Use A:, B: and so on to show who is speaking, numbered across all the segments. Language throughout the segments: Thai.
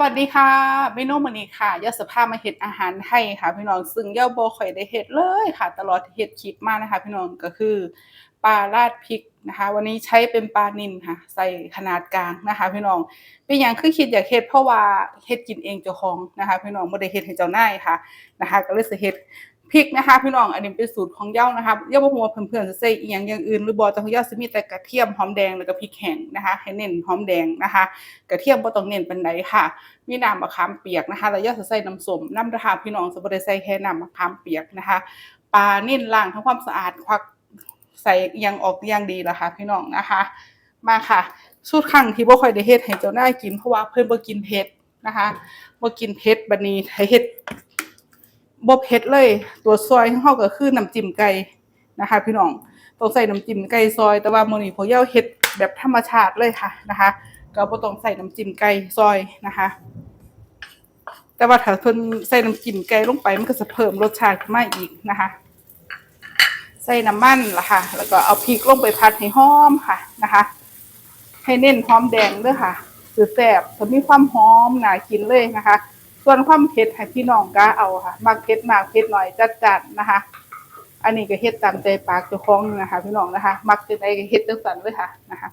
A: วัสดีค่ะเมนูมันนี้ค่ะยอดสภาพมาเห็ดอาหารไทยค่ะ พี่น้องซึ่งย่าบ่ค่อยได้เห็ดเลยค่ะ ตลอดเห็ดคลิปมานะคะ พี่น้องก็คือปลาราดพริกนะคะ วันนี้ใช้เป็นปลานิลค่ะ ใส่ขนาดกลางนะคะ พี่น้องเป็นอย่างคือคิดอยากเห็ดเพราะว่าเห็ดกินเองเจ้าของนะคะ พี่น้องบ่ได้เห็ดให้เจ้านายค่ะนะคะ ก็เลยสิเห็ด พริกนะคะพี่น้องอันนี้เป็นสูตรของเย้านะคะเย้าบ่ฮู้ว่าเพื่อนๆจะใส่อียังอย่างอื่นหรือบ่แต่ของเย้าสิมีแต่กระเทียมหอมแดงแล้วก็พริกแห้งนะคะให้เน้นหอมแดงนะคะ กระเทียมบ่ต้องเน้นปานใดค่ะ มีน้ำมะขามเปียกนะคะแล้วย่าจะใส่น้ำส้มน้ำนะคะพี่น้องจะบ่ได้ใส่แค่น้ำมะขามเปียกนะคะปลาเนิ่นล้างทำความสะอาดควักใส่อยังออกอย่างดีละค่ะพี่น้องนะคะ มาค่ะสูตรครั้งที่บ่ค่อยได้เฮ็ดให้เจ้าหน้ากินเพราะว่าเพิ่นบ่กินเผ็ดนะคะบ่กินเผ็ดบัดนี้ให้เฮ็ด บ่เผ็ดเลย ตัวซอยของเฮาก็คือน้ำจิ้มไก่นะคะ พี่น้องต้องใส่น้ำจิ้มไก่ซอย แต่ว่ามื้อนี้พวกเย้าเฮ็ดแบบธรรมชาติเลยค่ะนะคะ ก็บ่ต้องใส่น้ำจิ้มไก่ซอยนะคะ แต่ว่าถ้าเพิ่นใส่น้ำจิ้มไก่ลงไปมันก็จะเพิ่มรสชาติขึ้นมาอีกนะคะ ใส่น้ำมันล่ะค่ะ แล้วก็เอาพริกลงไปผัดให้หอมค่ะนะคะ ให้เน้นหอมแดงเด้อค่ะสือแซ่บจะมีความหอมน่ากินเลยนะคะ ส่วนความเผ็ดให้พี่น้องก็เอาค่ะมักเผ็ดมากเผ็ดน้อยจัดๆนะคะ อันนี้ก็เฮ็ดตามใจปากเจ้าของนะคะ พี่น้องนะคะ มักจังไดก็เฮ็ดจังซั่นเลยค่ะนะคะ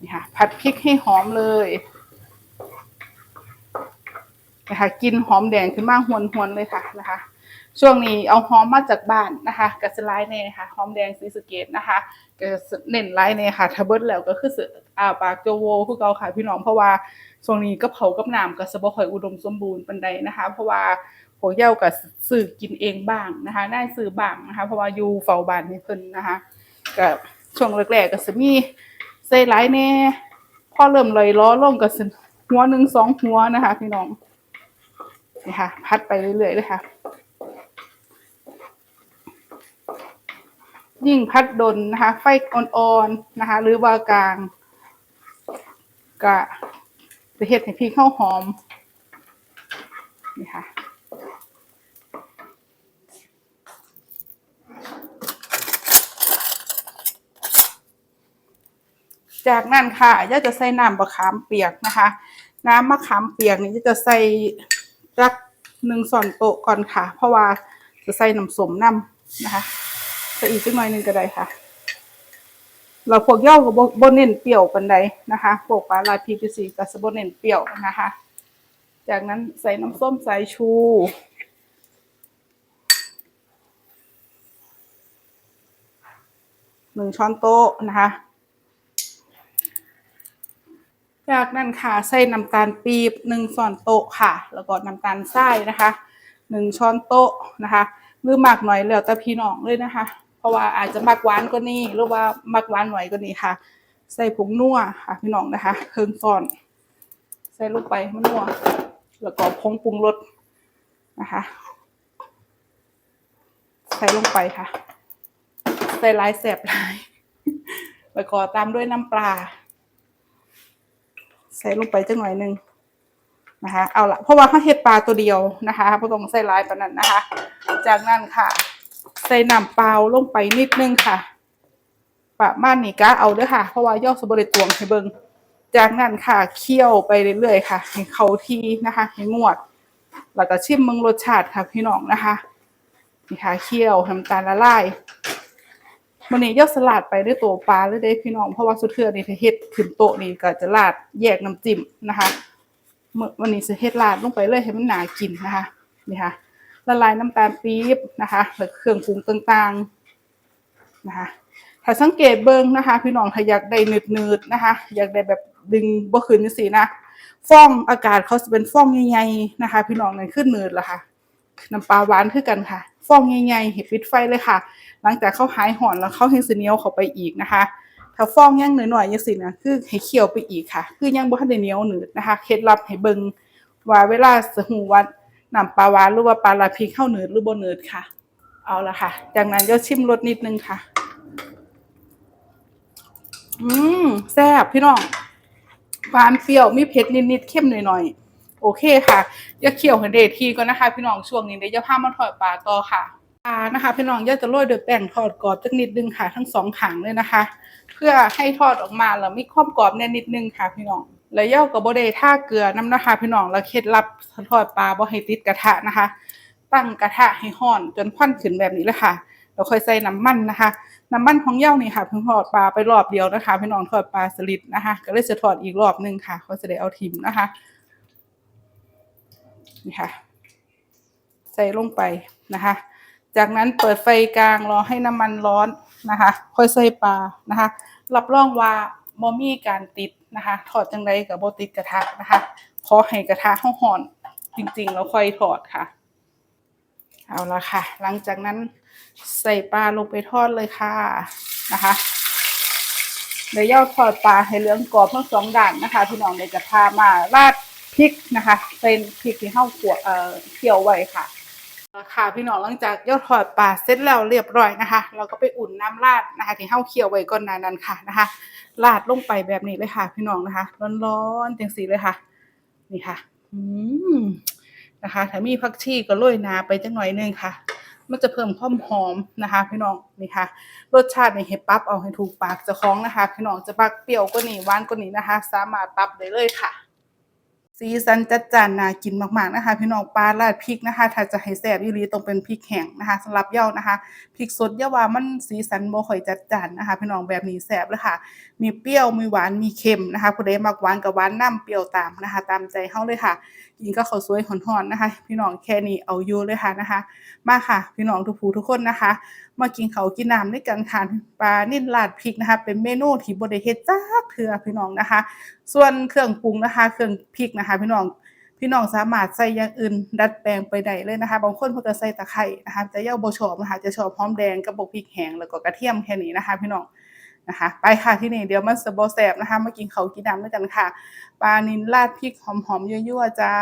A: นี่ค่ะ ผัดพริกให้หอมเลยนะคะกินหอมแดงขึ้นมาหวนหวนๆเลยค่ะนะคะ ช่วงนี้เอาหอมมาจากบ้านนะคะกระสไลด์เนี่ยค่ะหอมแดงสีสเกตนะคะก็เน้นไลน์เนี่ยค่ะถ้าเบิดแล้วก็คือสิอาปากโจโวคือเกาค่ะพี่น้องเพราะว่า ช่วงนี้ก็เผากับน้ำก็สบ่ค่อยอุดมสมบูรณ์ปานใดนะคะ เพราะว่าพวกเหย้าก็ซื้อกินเองบ้างนะคะได้ซื้อบ้างนะคะ เพราะว่าอยู่เฝ้าบ้านให้เพิ่นนะคะก็ช่วงแรกๆก็สิมีใส่หลายแน่พอเริ่มเลยล้อลงก็สิหัวหนึ่งสองหัวนะคะ พี่น้องนี่ค่ะ พัดไปเรื่อยๆเลยค่ะยิ่งพัดดนนะคะ ไฟอ่อนๆนะคะ หรือว่ากลางก็ จะเฮ็ดให้พริกข้าวหอมนี่ค่ะจากนั้นค่ะย่าจะใส่น้ำมะขามเปียกนะคะ น้ำมะขามเปียกนี่ย่าจะใส่จักหนึ่งส่วนโต๊ะก่อนค่ะ เพราะว่าจะใส่น้ำสมน้ำนะคะใส่อีกสักหน่อยหนึงก็ได้ค่ะ เราพวกย่อกับบนเน้นเปรี้ยวปันใดนะคะพวกปลาลายพีพีซีกับสบเน้นเปรี้ยวนะคะ จากนั้นใส่น้ำส้มสายชู หนึ่งช้อนโต๊ะนะคะ จากนั้นค่ะใส่น้ำตาลปี๊บหนึ่งช้อนโต๊ะค่ะ แล้วก็น้ำตาลทรายนะคะหนึ่งช้อนโต๊ะนะคะ หรือมากหน่อยแล้วแต่พี่น้องเลยนะคะ ราะว่าอาจจะมักหวานกว่านี้หรือว่ามักหวานหน่อยกว่านี้ค่ะ ใส่ผงนัวค่ะพี่น้องนะคะเพิ่มซอน ใส่ลงไปมันนัวแล้วก็ผงปรุงรสนะคะ ใส่ลงไปค่ะ ใส่ลายแสบลายแล้วก็ตามด้วยน้ำปลา ใส่ลงไปจังหน่อยหนึงนะคะเอาละเพราะว่าเขาเฮ็ดปลาตัวเดียวนะคะบ่ต้องใส่ลายปานนั้นนะคะ จากนั้นค่ะ ใส่น้ำเปล่าลงไปนิดนึงค่ะ ประมาณนี้ก็เอาเด้อค่ะ เพราะว่ายอดสบริตวงให้เบิงจากนั้นค่ะเคี่ยวไปเรื่อยๆค่ะ ให้เข้าที่นะคะ ให้งวดแล้วก็ชิมมึงรสชาติค่ะพี่น้องนะคะนี่ค่ะเคี่ยวน้ำตาลละลายวันนี้ยอดสลัดไปด้วยตัวปลาเลยเด้พี่น้องเพราะว่าสุดเทือนี่ถ้าเฮ็ดขึ้นโต๊ะนี่ก็จะราดแยกน้ำจิ้มนะคะเมื่อวันนี้จะเฮ็ดราดลงไปเลยให้มันน่ากินนะคะนี่ค่ะ ละลายน้ำตาลปี๊บนะคะแล้วเครื่องปรุงต่างๆนะคะถ้าสังเกตเบิ่งนะคะ พี่น้องถ้าอยากได้หนืดๆนะคะ อยากได้แบบดึงบ่ขึ้นจังซี่นะฟองอากาศเขาจะเป็นฟองใหญ่ๆนะคะ พี่น้องนั่นคือหนืดละค่ะน้ำปลาหวานคือกันค่ะ ฟองใหญ่ๆเห็ดปิดไฟเลยค่ะ หลังจากเขาหายห่อนแล้วเขาเฮงสเหนียวเขาไปอีกนะคะถ้าฟองยังหน่อยๆยังสินะคือให้เคี่ยวไปอีกค่ะ คือยังบ่ทันได้เหนียวหนืดนะคะเคล็ดลับให้เบิ่งว่าเวลาสหูว่า น้ำปลาหวานหรือว่าปลาลาพริกเข้าหนืดหรือบ่หนืดค่ะ เอาละค่ะ จากนั้นก็ชิมรสนิดนึงค่ะ อืมแซ่บพี่น้องหวานเปรี้ยวมีเผ็ดนิดๆเข้มหน่อยๆโอเคค่ะอย่าเคี่ยวให้เดทีก่อนนะคะ พี่น้องช่วงนี้เดี๋ยวจะพามาทอดปลาต่อค่ะปลานะคะ พี่น้องย่าจะโรยด้วยแป้งทอดกรอบสักนิดนึงค่ะ ทั้งสองถังเลยนะคะ เพื่อให้ทอดออกมาแล้วมีความกรอบแน่นิดนึงค่ะ พี่น้อง แล้วเย้าก็บ่ได้ท่าเกลือนํนะคะพี่น้องแล้วเคล็ดลับทอดปลาบ่ให้ติดกระทะนะคะ ตั้งกระทะให้ร้อนจนควันขึ้นแบบนี้เลยค่ะแล้วค่อยใส่น้ำมันนะคะ น้ำมันของเย้านี่ค่ะเพิ่งทอดปลาไปรอบเดียวนะคะพี่น้องทอดปลาสลิดนะคะ ก็เลยจะทอดอีกรอบหนึงค่ะก็จะได้เอาทิมนะคะนี่ค่ะ ใส่ลงไปนะคะ จากนั้นเปิดไฟกลางรอให้น้ำมันร้อนนะคะ ค่อยใส่ปลานะคะ รับรองว่าบ่มีการติด นะคะทอดจังไดก็บ่ติดกระทะนะคะขอให้กระทะเราร้อน จริงๆ แล้วค่อยทอดค่ะ เอาละค่ะ หลังจากนั้นใส่ปลาลงไปทอดเลยค่ะนะคะเดี๋ยวย่าทอดปลาให้เหลืองกรอบทั้งสองด้านนะคะพี่น้องเดี๋ยวจะพามาราดพริกนะคะ เป็นพริกที่เฮาขวเอ่อเคี่ยวไว้ค่ะ ค่ะพี่น้องหลังจากย่าทอดปลาเสร็จแล้วเรียบร้อยนะคะ เราก็ไปอุ่นน้ำราดนะคะที่เฮาเคี่ยวไว้ก่อนหน้านั้นค่ะนะคะราดลงไปแบบนี้เลยค่ะ พี่น้องนะคะ ร้อนๆจังสีเลยค่ะ นี่ค่ะ อืมนะคะถ้ามีผักชีก็โรยหน้าไปจังหน่อยนึงค่ะ มันจะเพิ่มความหอมนะคะ พี่น้องนี่ค่ะ รสชาติในี่ให้ปรับเอาให้ถูกปากเจ้าของนะคะ พี่น้องจะปักเปรี้ยวกว่านี้หวานกว่านี้นะคะ สามารถปรับได้เลยค่ะ สีสันจัดจ้านน่ากินมากๆนะคะ พี่น้องปลาราดพริกนะคะ ถ้าจะให้แซ่บอีหลีต้องเป็นพริกแห้งนะคะสำหรับเย้านะคะพริกสดอย่าว่ามันสีสันบ่ค่อยจัดจ้านนะคะ พี่น้องแบบนี้แซ่บเลยค่ะ มีเปรี้ยวมีหวานมีเค็มนะคะผู้ใดมักหวานก็หวานน้ำเปรี้ยวตามนะคะ ตามใจเฮาเลยค่ะกินก็ข้าวสวยร้อนๆนะคะ พี่น้องแค่นี้เอาอยู่เลยค่ะนะคะ มาค่ะ พี่น้องทุกผู้ทุกคนนะคะ มากินเขากินน้ำด้วยกันค่ะปลานิ่นราดพริกนะคะ เป็นเมนูที่บ่ได้เฮ็ดจักเทื่อพี่น้องนะคะ ส่วนเครื่องปรุงนะคะ เครื่องพริกนะคะ พี่น้องพี่น้องสามารถใส่อย่างอื่น ดัดแปลงไปได้เลยนะคะ บางคนเพิ่นก็ใส่ตะไคร้นะคะจะเย้าบชอบนะคะ จะชอบหอมแดงกับบักพริกแห้งแล้วก็กระเทียมแค่นี้นะคะ พี่น้องนะคะไปค่ะที่นี่เดี๋ยวมันสบแซบนะคะมากินเขากินน้ำด้วยกันค่ะปลานิลราดพริกหอมๆยั่วๆจ้า